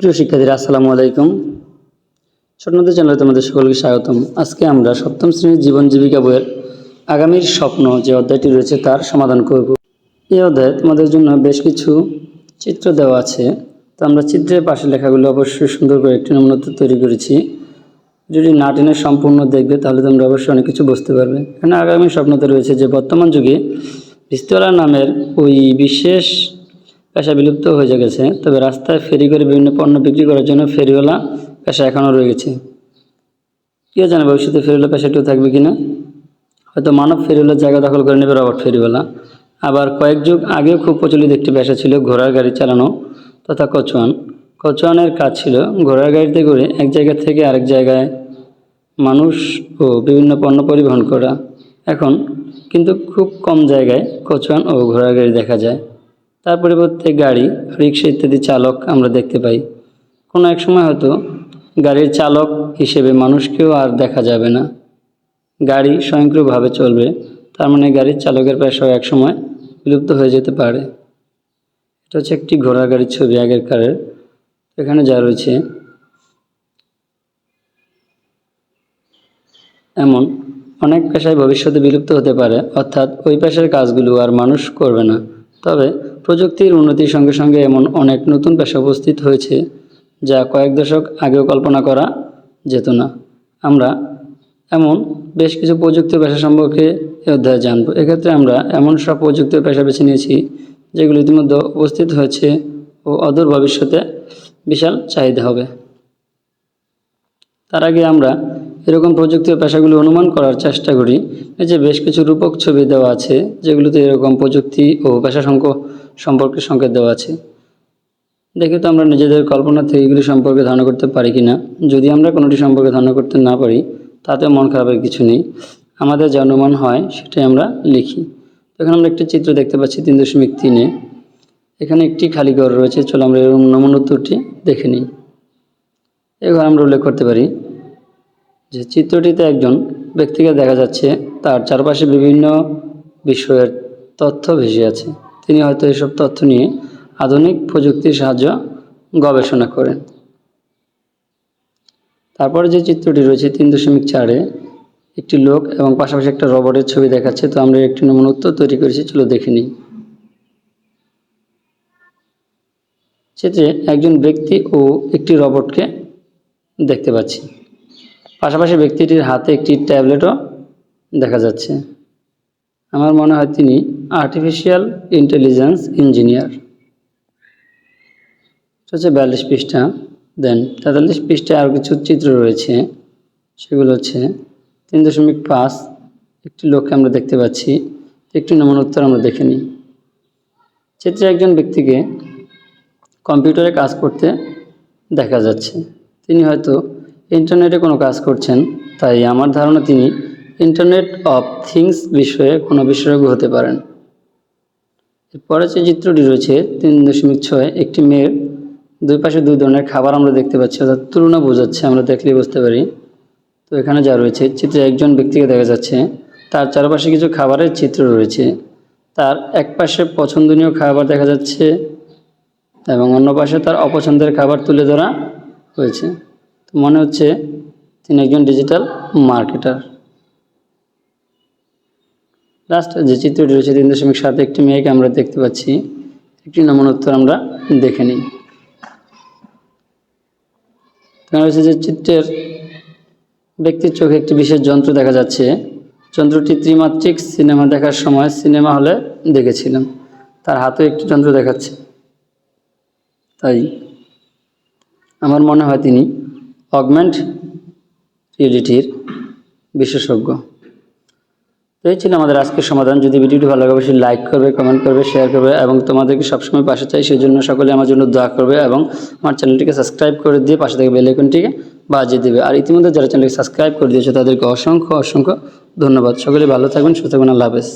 প্রিয় শিক্ষার্থীরা, আসসালামু আলাইকুম। স্বপ্নদের চ্যানেলে তোমাদের সকলকে স্বাগতম। আজকে আমরা সপ্তম শ্রেণির জীবন জীবিকা বইয়ের আগামীর স্বপ্ন যে অধ্যায়টি রয়েছে তার সমাধান করব। এই অধ্যায়ে তোমাদের জন্য বেশ কিছু চিত্র দেওয়া আছে। তো আমরা চিত্রের পাশে লেখাগুলো অবশ্যই সুন্দর করে একটি নমুনা তৈরি করেছি। যদি না টেনে সম্পূর্ণ দেখবে, তাহলে তোমরা অবশ্যই অনেক কিছু বুঝতে পারবে। এখানে আগামী স্বপ্নতে রয়েছে যে বর্তমান যুগে ভিস্তলা নামের ওই বিশেষ পেশা বিলুপ্ত হয়ে গেছে। তবে রাস্তায় ফেরি করে বিভিন্ন পণ্য বিক্রি করার জন্য ফেরিওয়ালা পেশা এখনও রয়ে গেছে কেউ জানে ভবিষ্যতে ফেরিওয়ালা পেশাটিও থাকবে কিনা? হয়তো মানব ফেরিওয়ালার জায়গা দখল করে নেবে রবার্ট ফেরিওয়ালা। আবার কয়েক যুগ আগেও খুব প্রচলিত একটি পেশা ছিল ঘোড়ার গাড়ি চালানো তথা কচুয়ান কচুয়ানের কাজ ছিল ঘোড়ার গাড়িতে করে এক জায়গা থেকে আরেক জায়গায় মানুষ ও বিভিন্ন পণ্য পরিবহন করা। এখন কিন্তু খুব কম জায়গায় কচুয়ান ও ঘোড়ার গাড়ি দেখা যায়। তার পরিবর্তে গাড়ি, রিক্সা ইত্যাদি চালক আমরা দেখতে পাই। কোনো এক সময় হয়তো গাড়ির চালক হিসেবে মানুষকেও আর দেখা যাবে না। গাড়ি স্বয়ংক্রিয়ভাবে চলবে, তার মানে গাড়ির চালকের পেশাও এক সময় বিলুপ্ত হয়ে যেতে পারে। এটা হচ্ছে একটি ঘোড়া গাড়ির ছবি আগের কারের। এখানে যা রয়েছে, এমন অনেক পেশায় ভবিষ্যতে বিলুপ্ত হতে পারে, অর্থাৎ ওই পেশার কাজগুলো আর মানুষ করবে না। তবে প্রযুক্তির উন্নতির সঙ্গে সঙ্গে এমন অনেক নতুন পেশা উপস্থিত হয়েছে যা কয়েক দশক আগেও কল্পনা করা যেত না। আমরা এমন বেশ কিছু প্রযুক্তি পেশা সম্পর্কে এ অধ্যায়ে জানব। এক্ষেত্রে আমরা এমন সব প্রযুক্তি পেশা বেছে নিয়েছি যেগুলো ইতিমধ্যে উপস্থিত হয়েছে ও অদূর ভবিষ্যতে বিশাল চাহিদা হবে। তার আগে আমরা এরকম প্রযুক্তি পেশাগুলো অনুমান করার চেষ্টা করি। এই যে বেশ কিছু রূপক ছবি দেওয়া আছে যেগুলোতে এরকম প্রযুক্তি ও পেশা সংক সম্পর্কে সংকেত দেওয়া আছে। দেখে তো আমরা নিজেদের কল্পনা থেকে এগুলি সম্পর্কে ধারণা করতে পারি কি না যদি আমরা কোনোটি সম্পর্কে ধারণা করতে না পারি তাতে মন খারাপের কিছু নেই। আমাদের যে অনুমান হয়, সেটাই আমরা লিখি। এখানে আমরা একটি চিত্র দেখতে পাচ্ছি তিন দশমিক তিনে। এখানে একটি খালি ঘর রয়েছে। চলো আমরা এরকম নমুনা উত্তরটি দেখে নিই। এবার আমরা উল্লেখ করতে পারি যে চিত্রটিতে একজন ব্যক্তিকে দেখা যাচ্ছে, তার চারপাশে বিভিন্ন বিষয়ের তথ্য ভেসে আছে। তিনি হয়তো এসব তথ্য নিয়ে আধুনিক প্রযুক্তির সাহায্য গবেষণা করেন। তারপরে যে চিত্রটি রয়েছে তিন দশমিক চারে, একটি লোক এবং পাশাপাশি একটা রবটের ছবি দেখাচ্ছে। তো আমরা একটি নমুনা উত্তর তৈরি করেছি, চলো দেখে নিই। চিত্রে একজন ব্যক্তি ও একটি রবটকে দেখতে পাচ্ছি। পাশাপাশি ব্যক্তিটির হাতে একটি ট্যাবলেটও দেখা যাচ্ছে। আমার মনে হয় তিনি আর্টিফিশিয়াল ইন্টেলিজেন্স ইঞ্জিনিয়ার হচ্ছে বিয়াল্লিশ পৃষ্ঠা। দেন তেতাল্লিশ পৃষ্ঠায় আরও কিছু চিত্র রয়েছে। সেগুলো হচ্ছে তিন দশমিক পাঁচ। একটি লোককে আমরা দেখতে পাচ্ছি। একটি নমুনা উত্তর আমরা দেখে নিই। চিত্রে একজন ব্যক্তিকে কম্পিউটারে কাজ করতে দেখা যাচ্ছে। তিনি হয়তো ইন্টারনেটে কোনো কাজ করছেন, তাই আমার ধারণা তিনি ইন্টারনেট অফ থিংস বিষয়ে কোনো বিশেষজ্ঞ হতে পারেন। এরপরে যে চিত্রটি রয়েছে, তিন দশমিক ছয়, একটি মেয়ের দুই পাশে দুই ধরনের খাবার আমরা দেখতে পাচ্ছি, অর্থাৎ তুলনা বোঝাচ্ছে, আমরা দেখলেই বুঝতে পারি। তো এখানে যা রয়েছে, চিত্রে একজন ব্যক্তিকে দেখা যাচ্ছে, তার চারপাশে কিছু খাবারের চিত্র রয়েছে। তার এক পাশে পছন্দনীয় খাবার দেখা যাচ্ছে এবং অন্য পাশে তার অপছন্দের খাবার তুলে ধরা হয়েছে। তো মনে হচ্ছে তিনি একজন ডিজিটাল মার্কেটার লাস্ট যে চিত্রটি রয়েছে, তিন দশমিক সাথে একটি মেয়েকে আমরা দেখতে পাচ্ছি। একটি নমুনা উত্তর আমরা দেখে নিই। রয়েছে যে চিত্রের ব্যক্তির চোখে একটি বিশেষ যন্ত্র দেখা যাচ্ছে। যন্ত্রটি ত্রিমাত্রিক সিনেমা দেখার সময় সিনেমা হলে দেখেছিলাম। তার হাতেও একটি যন্ত্র দেখাচ্ছে। তাই আমার মনে হয় তিনি অগমেন্ট রিয়েলিটির বিশেষজ্ঞ। তো এই ছিল আমাদের আজকের সমাধান। যদি ভিডিওটি ভালো লাগে, অবশ্যই লাইক করবে কমেন্ট করবে শেয়ার করবে এবং তোমাদেরকে সবসময় পাশে চাই সেই জন্য সকলে আমার জন্য দোয়া করবে এবং আমার চ্যানেলটিকে সাবস্ক্রাইব করে দিয়ে পাশে থেকে বেল আইকনটিকে বাজিয়ে দেবে। আর ইতিমধ্যে যারা চ্যানেলকে সাবস্ক্রাইব করে দিয়েছে, তাদেরকে অসংখ্য অসংখ্য ধন্যবাদ। সকলে ভালো থাকবেন, সুস্থ থাকবেন, আল্লাহ হাফেজ।